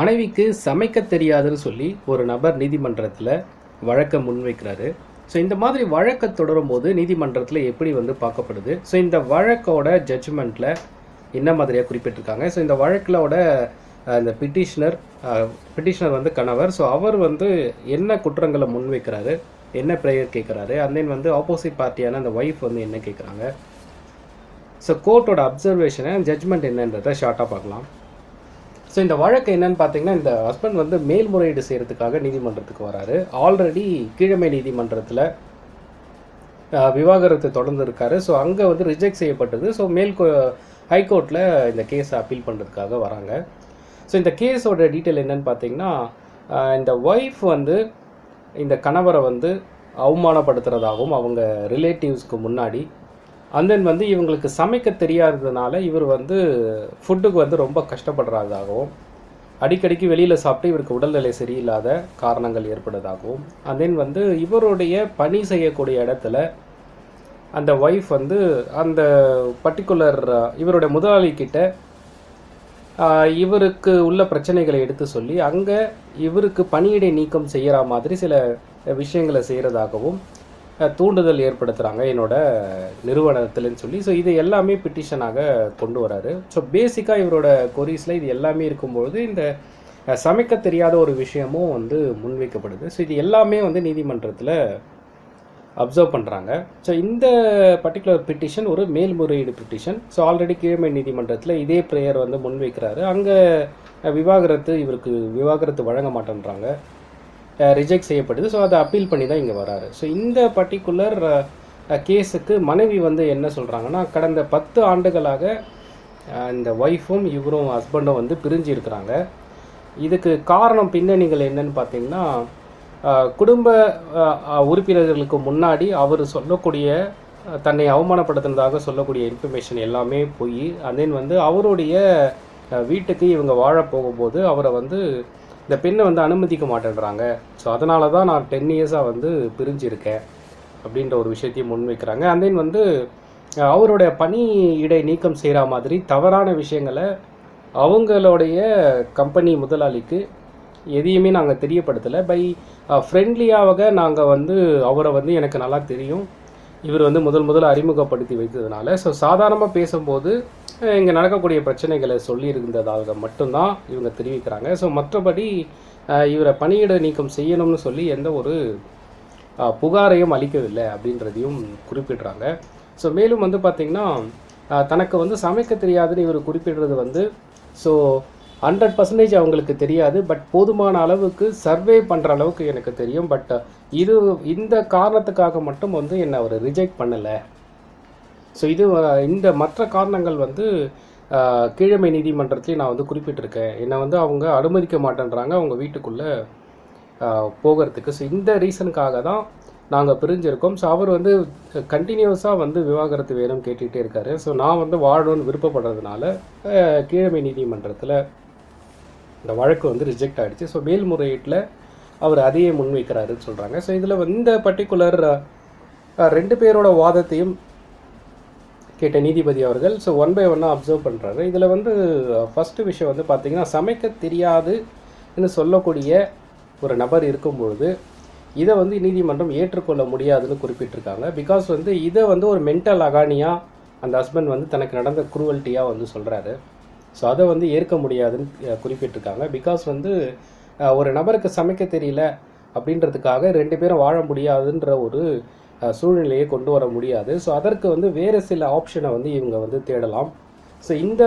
மனைவிக்கு சமைக்க தெரியாதுன்னு சொல்லி ஒரு நபர் நீதிமன்றத்தில் வழக்கை முன்வைக்கிறாரு. ஸோ இந்த மாதிரி வழக்கை தொடரும் போது நீதிமன்றத்தில் எப்படி வந்து பார்க்கப்படுது? ஸோ இந்த வழக்கோட ஜட்ஜ்மெண்ட்டில் என்ன மாதிரியாக குறிப்பிட்டிருக்காங்க? ஸோ இந்த வழக்கிலோட இந்த பிட்டிஷனர் பிட்டிஷனர் வந்து கணவர். ஸோ அவர் வந்து என்ன குற்றங்களை முன்வைக்கிறாரு? என்ன ப்ரேயர் கேட்குறாரு? அண்ட் தென் வந்து ஆப்போசிட் பார்ட்டியான அந்த ஒய்ஃப் வந்து என்ன கேட்குறாங்க? ஸோ கோர்ட்டோட அப்சர்வேஷனை ஜட்ஜ்மெண்ட் என்னன்றதை ஷார்ட்டாக பார்க்கலாம். ஸோ இந்த வழக்கு என்னன்னு பார்த்தீங்கன்னா இந்த ஹஸ்பண்ட் வந்து மேல்முறையீடு செய்கிறதுக்காக நீதிமன்றத்துக்கு வராரு. ஆல்ரெடி கீழமை நீதிமன்றத்தில் விவாகரத்து தொடர்ந்து இருக்காரு. ஸோ அங்கே வந்து ரிஜெக்ட் செய்யப்பட்டது. ஸோ மேல் ஹைகோர்ட்டில் இந்த கேஸை அப்பீல் பண்ணுறதுக்காக வராங்க. ஸோ இந்த கேஸோட டீட்டெயில் என்னன்னு பார்த்தீங்கன்னா இந்த ஒய்ஃப் வந்து இந்த கணவரை வந்து அவமானப்படுத்துறதாகவும் அவங்க ரிலேட்டிவ்ஸ்க்கு முன்னாடி அண்ட் தென் வந்து இவங்களுக்கு சமைக்க தெரியாததுனால இவர் வந்து ஃபுட்டுக்கு வந்து ரொம்ப கஷ்டப்படுறதாகவும் அடிக்கடிக்கு வெளியில் சாப்பிட்டு இவருக்கு உடல்நிலை சரியில்லாத காரணங்கள் ஏற்படுவதாகவும் அண்ட் தென் வந்து இவருடைய பணி செய்யக்கூடிய இடத்துல அந்த ஒய்ஃப் வந்து அந்த பர்டிகுலர் இவருடைய முதலாளிக்கிட்ட இவருக்கு உள்ள பிரச்சனைகளை எடுத்து சொல்லி அங்கே இவருக்கு பணியிடை நீக்கம் செய்கிற மாதிரி சில விஷயங்களை செய்கிறதாகவும் தூண்டுதல் ஏற்படுத்துகிறாங்க என்னோட நிறுவனத்தில்னு சொல்லி. ஸோ இது எல்லாமே பிட்டிஷனாக கொண்டு வராரு. ஸோ பேசிக்காக இவரோட கொரிஸில் இது எல்லாமே இருக்கும்பொழுது இந்த சமைக்க தெரியாத ஒரு விஷயமும் வந்து முன்வைக்கப்படுது. ஸோ இது எல்லாமே வந்து நீதிமன்றத்தில் அப்சர்வ் பண்ணுறாங்க ஸோ இந்த பர்டிகுலர் பிட்டிஷன் ஒரு மேல்முறையீடு பிட்டிஷன் ஸோ ஆல்ரெடி கீழ்மை நீதிமன்றத்தில் இதே ப்ரேயர் வந்து முன்வைக்கிறாரு. அங்கே விவாகரத்து இவருக்கு விவாகரத்து வழங்க மாட்டேன்றாங்க. ரிஜெக்ட் செய்யப்படுது. ஸோ அதை அப்பீல் பண்ணி தான் இங்கே வராரு. ஸோ இந்த பர்டிகுலர் கேஸுக்கு மனைவி வந்து என்ன சொல்கிறாங்கன்னா கடந்த பத்து ஆண்டுகளாக இந்த ஒய்ஃபும் இவரும் ஹஸ்பண்டும் வந்து பிரிஞ்சு இருக்கிறாங்க. இதுக்கு காரணம் பின்னணிகள் என்னன்னு பார்த்தீங்கன்னா குடும்ப உறுப்பினர்களுக்கு முன்னாடி அவர் சொல்லக்கூடிய தன்னை அவமானப்படுத்துனதாக சொல்லக்கூடிய இன்ஃபர்மேஷன் எல்லாமே போய் தென் வந்து அவருடைய வீட்டுக்கு இவங்க வாழ போகும்போது அவரை வந்து இந்த பெண்ணை வந்து அனுமதிக்க மாட்டேன்றாங்க. ஸோ அதனால தான் நான் டென் இயர்ஸாக வந்து பிரிஞ்சிருக்கேன் அப்படின்ற ஒரு விஷயத்தையும் முன்வைக்கிறாங்க அண்ட் தென் வந்து அவருடைய பணி இடை நீக்கம் செய்கிற மாதிரி தவறான விஷயங்களை அவங்களுடைய கம்பெனி முதலாளிக்கு எதையுமே நாங்கள் தெரியப்படுத்தலை. பை ஃப்ரெண்ட்லியாக நாங்கள் வந்து அவரை வந்து எனக்கு நல்லா தெரியும். இவர் வந்து முதல் முதல் அறிமுகப்படுத்தி வைத்ததுனால. ஸோ சாதாரணமாக பேசும்போது இங்கே நடக்கக்கூடிய பிரச்சனைகளை சொல்லியிருந்ததாக மட்டும்தான் இவங்க தெரிவிக்கிறாங்க. ஸோ மற்றபடி இவரை பணியிட நீக்கம் செய்யணும்னு சொல்லி எந்த ஒரு புகாரையும் அளிக்கவில்லை அப்படின்றதையும் குறிப்பிடுறாங்க. ஸோ மேலும் வந்து பார்த்திங்கன்னா தனக்கு வந்து சமைக்க தெரியாதுன்னு இவர் குறிப்பிடுறது வந்து ஸோ ஹண்ட்ரட் பர்சன்டேஜ் அவங்களுக்கு தெரியாது பட் போதுமான அளவுக்கு சர்வே பண்ணுற அளவுக்கு எனக்கு தெரியும். பட் uh, இது இந்த காரணத்துக்காக மட்டும் வந்து என்னை அவர் ரிஜெக்ட் பண்ணலை. ஸோ இது uh, இந்த மற்ற காரணங்கள் வந்து uh, கீழமை நீதிமன்றத்திலையும் நான் வந்து குறிப்பிட்டிருக்கேன். என்னை வந்து அவங்க அனுமதிக்க மாட்டேன்றாங்க அவங்க வீட்டுக்குள்ளே போகிறதுக்கு. ஸோ இந்த ரீசனுக்காக தான் நாங்கள் பிரிஞ்சிருக்கோம். ஸோ அவர் வந்து கண்டினியூஸாக வந்து விவாகரத்து வேணும் கேட்டுக்கிட்டே இருக்காரு. ஸோ நான் வந்து வாழணும்னு விருப்பப்படுறதுனால கீழமை நீதிமன்றத்தில் இந்த வழக்கு வந்து ரிஜெக்ட் ஆகிடுச்சு ஸோ மேல்முறையீட்டில் அவர் அதையே முன்வைக்கிறாருன்னு சொல்கிறாங்க ஸோ இதில் இந்த பர்டிகுலர் ரெண்டு பேரோட வாதத்தையும் கேட்ட நீதிபதி அவர்கள் ஸோ ஒன் பை ஒன்னாக அப்சர்வ் பண்ணுறாரு இதில் வந்து ஃபஸ்ட்டு விஷயம் வந்து பார்த்தீங்கன்னா சமைக்க தெரியாதுன்னு சொல்லக்கூடிய ஒரு நபர் இருக்கும் பொழுது இதை வந்து நீதிமன்றம் ஏற்றுக்கொள்ள முடியாதுன்னு குறிப்பிட்டிருக்காங்க. பிகாஸ் வந்து இதை வந்து ஒரு மென்டல் அகானியாக அந்த ஹஸ்பண்ட் வந்து தனக்கு நடந்த குரூவல்ட்டியாக வந்து சொல்கிறாரு ஸோ அதை வந்து ஏற்க முடியாதுன்னு குறிப்பிட்டிருக்காங்க. பிகாஸ் வந்து ஒரு நபருக்கு சமைக்க தெரியல அப்படின்றதுக்காக ரெண்டு பேரும் வாழ முடியாதுன்ற ஒரு சூழ்நிலையை கொண்டு வர முடியாது. ஸோ அதற்கு வந்து வேறு சில ஆப்ஷனை வந்து இவங்க வந்து தேடலாம். ஸோ இந்த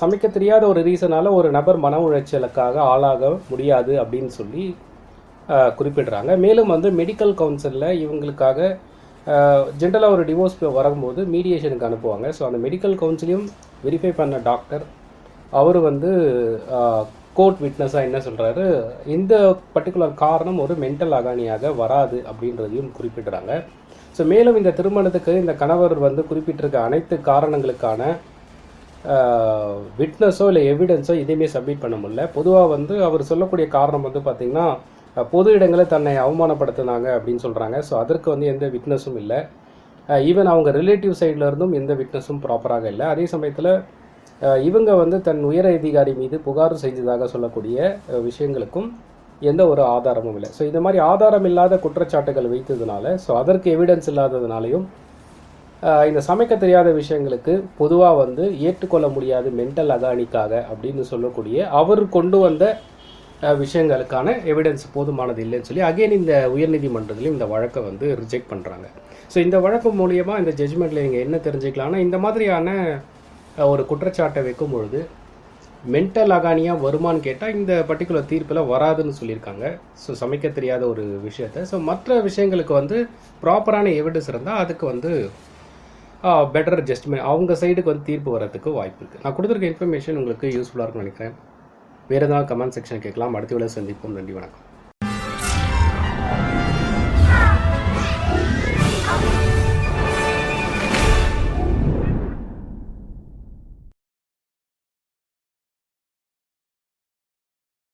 சமைக்க தெரியாத ஒரு ரீசனால ஒரு நபர் மன உளைச்சலுக்காக ஆளாக முடியாது அப்படின்னு சொல்லி குறிப்பிடுறாங்க. மேலும் வந்து மெடிக்கல் கவுன்சிலில் இவங்களுக்காக ஜென்ரலாக ஒரு டிவோர்ஸ் வரும்போது மீடியேஷனுக்கு அனுப்புவாங்க. ஸோ அந்த மெடிக்கல் கவுன்சிலையும் வெரிஃபை பண்ண டாக்டர் அவர் வந்து கோர்ட் விட்னஸாக என்ன சொல்கிறாரு இந்த பர்டிகுலர் காரணம் ஒரு மென்டல் அகானியாக வராது அப்படின்றதையும் குறிப்பிடுறாங்க. ஸோ மேலும் இந்த திருமணத்துக்கு இந்த கணவர் வந்து குறிப்பிட்டிருக்க அனைத்து காரணங்களுக்கான விட்னஸோ இல்லை எவிடன்ஸோ எதையுமே சப்மிட் பண்ண முடியல. பொதுவாக வந்து அவர் சொல்லக்கூடிய காரணம் வந்து பார்த்திங்கன்னா பொது இடங்களில் தன்னை அவமானப்படுத்தினாங்க அப்படின்னு சொல்கிறாங்க ஸோ அதற்கு வந்து எந்த விட்னஸும் இல்லை. ஈவன் அவங்க ரிலேட்டிவ் சைடில் இருந்தும் எந்த விட்னஸும் ப்ராப்பராக இல்லை. அதே சமயத்தில் இவங்க வந்து தன் உயர் அதிகாரி மீது புகார் செஞ்சதாக சொல்லக்கூடிய விஷயங்களுக்கும் எந்த ஒரு ஆதாரமும் இல்லை. ஸோ இந்த மாதிரி ஆதாரம் இல்லாத குற்றச்சாட்டுகள் வைத்ததுனால ஸோ அதற்கு எவிடன்ஸ் இல்லாததுனாலையும் இந்த சமைக்க தெரியாத விஷயங்களுக்கு பொதுவாக வந்து ஏற்றுக்கொள்ள முடியாது மென்டல் அகானிக்காக அப்படின்னு சொல்லக்கூடிய அவர் கொண்டு வந்த விஷயங்களுக்கான எவிடன்ஸ் போதுமானது இல்லைன்னு சொல்லி அகைன் இந்த உயர்நீதிமன்றத்திலையும் இந்த வழக்கை வந்து ரிஜெக்ட் பண்ணுறாங்க ஸோ இந்த வழக்கு மூலியமாக இந்த ஜட்ஜ்மெண்ட்டில் நீங்கள் என்ன தெரிஞ்சுக்கலாம்னா இந்த மாதிரியான ஒரு குற்றச்சாட்டை வைக்கும் பொழுது மென்டல் அகானியாக வருமான்னு கேட்டால் இந்த பர்டிகுலர் தீர்ப்பில் வராதுன்னு சொல்லியிருக்காங்க. ஸோ சமைக்க தெரியாத ஒரு விஷயத்த. ஸோ மற்ற விஷயங்களுக்கு வந்து ப்ராப்பரான எவிடன்ஸ் இருந்தால் அதுக்கு வந்து பெட்டர் ஜஸ்ட்மெண்ட் அவங்க சைடுக்கு வந்து தீர்ப்பு வரதுக்கு வாய்ப்பு இருக்குது நான் கொடுத்துருக்க இன்ஃபர்மேஷன் உங்களுக்கு யூஸ்ஃபுல்லாக இருக்கும்னு நினைக்கிறேன். வேறு ஏதாவது கமெண்ட் செக்ஷன் கேட்கலாம். அடுத்த விட சந்திப்போம். நன்றி வணக்கம்.